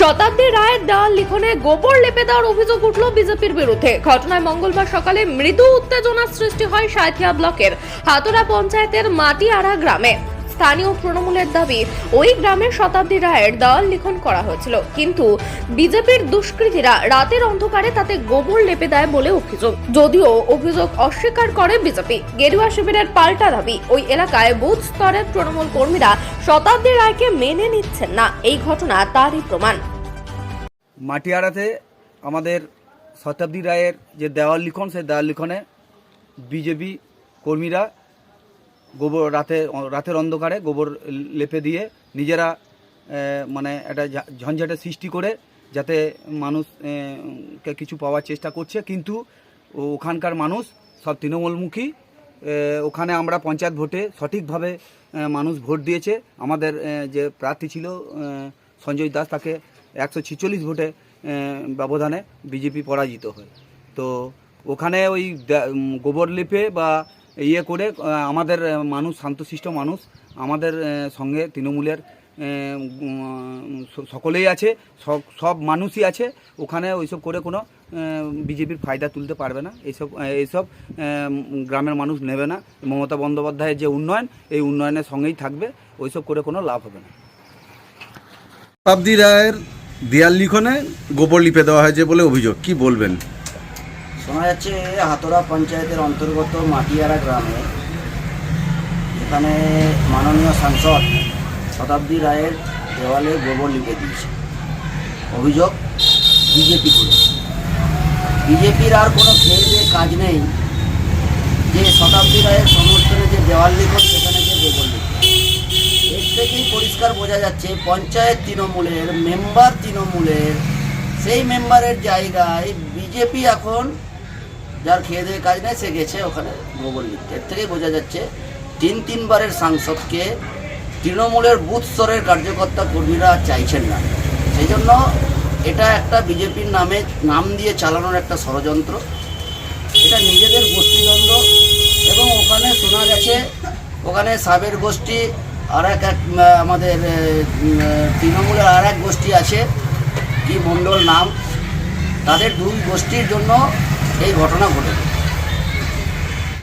শতাব্দী রায়ের দেওয়াল লিখনে গোবর লেপে দেওয়ার অভিযোগ উঠল বিজেপির বিরুদ্ধে। ঘটনায় মঙ্গলবার সকালে মৃদু উত্তেজনার সৃষ্টি হয় সাঁথিয়া ব্লকের হাতুরা পঞ্চায়েতের মাটিয়াড়া গ্রামে। স্থানীয় তৃণমূলের দাবি, ওই গ্রামের শতাব্দী রায়ের দেওয়াল লিখন করা হয়েছিল। কিন্তু বিজেপির দুষ্কৃতীরা রাতের অন্ধকারে তাতে গোবর লেপে দেয় বলে অভিযোগ। যদিও অভিযোগ অস্বীকার করে বিজেপি। গেরুয়া শিবিরের পাল্টা দাবি, ওই এলাকায় বুথ স্তরের তৃণমূল কর্মীরা শতাব্দী রায়কে মেনে নিচ্ছেন না। এই ঘটনা তারই প্রমাণ। মাটিয়াড়াতে আমাদের শতাব্দী রায়ের যে দেওয়াল লিখন, সেই দেওয়াল লিখনে বিজেপি কর্মীরা গোবর রাতে, রাতের অন্ধকারে গোবর লেপে দিয়ে নিজেরা মানে একটা ঝঞ্ঝাটের সৃষ্টি করে যাতে মানুষ কে কিছু পাওয়ার চেষ্টা করছে। কিন্তু ওখানকার মানুষ সব তৃণমূলমুখী ওখানে আমরা পঞ্চায়েত ভোটে সঠিকভাবে মানুষ ভোট দিয়েছে। আমাদের যে প্রার্থী ছিল সঞ্জয় দাস, তাকে একশো ছিচল্লিশ ভোটে ব্যবধানে বিজেপি পরাজিত হয়। তো ওখানে ওই গোবর লিপে বা ইয়ে করে আমাদের মানুষ, শান্তশিষ্ট মানুষ, আমাদের সঙ্গে তৃণমূলের সকলেই আছে, সব সব মানুষই আছে। ওখানে ওইসব করে কোনো বিজেপির ফায়দা তুলতে পারবে না। এইসব এইসব গ্রামের মানুষ নেবে না। মমতা বন্দ্যোপাধ্যায়ের যে উন্নয়ন, এই উন্নয়নের সঙ্গেই থাকবে। ওইসব করে কোনো লাভ হবে না। রায়ের দেয়াল লিখনে গোবর লিপে দেওয়া হয়েছে বলে অভিযোগ। কি বলবেন? শোনা যাচ্ছে হাতোরা পঞ্চায়েতের অন্তর্গত মাটিয়ারা গ্রামে, এখানে মাননীয় সাংসদ শতাব্দী রায়ের দেওয়ালে গোবর লিপে দিয়েছে। অভিযোগ বিজেপি করে বিজেপির আর কোনো খেয়ে কাজ নেই। যে শতাব্দী রায়ের সমর্থনে যে দেওয়াল লিখন সেখানে যে গোবর এর থেকেই পরিষ্কার বোঝা যাচ্ছে, পঞ্চায়েত তৃণমূলের মেম্বার তৃণমূলের। সেই মেম্বারের জায়গায় বিজেপি এখন যার খেয়ে দিয়ে কাজ নেই, সে গেছে ওখানে গোবর লিখতে। এর থেকেই বোঝা যাচ্ছে, তিন তিনবারের সাংসদকে তৃণমূলের বুথ স্তরের কার্যকর্তা কর্মীরা চাইছেন না। সেই জন্য এটা একটা বিজেপির নামে নাম দিয়ে চালানোর একটা ষড়যন্ত্র। এটা নিজেদের গোষ্ঠীদ্বন্দ্ব এবং ওখানে শোনা গেছে, ওখানে সাবের গোষ্ঠী আর এক এক আমাদের তৃণমূলের আর এক গোষ্ঠী আছে, কি মণ্ডল নাম? তাদের দুই গোষ্ঠীর জন্য এই ঘটনা ঘটেছে।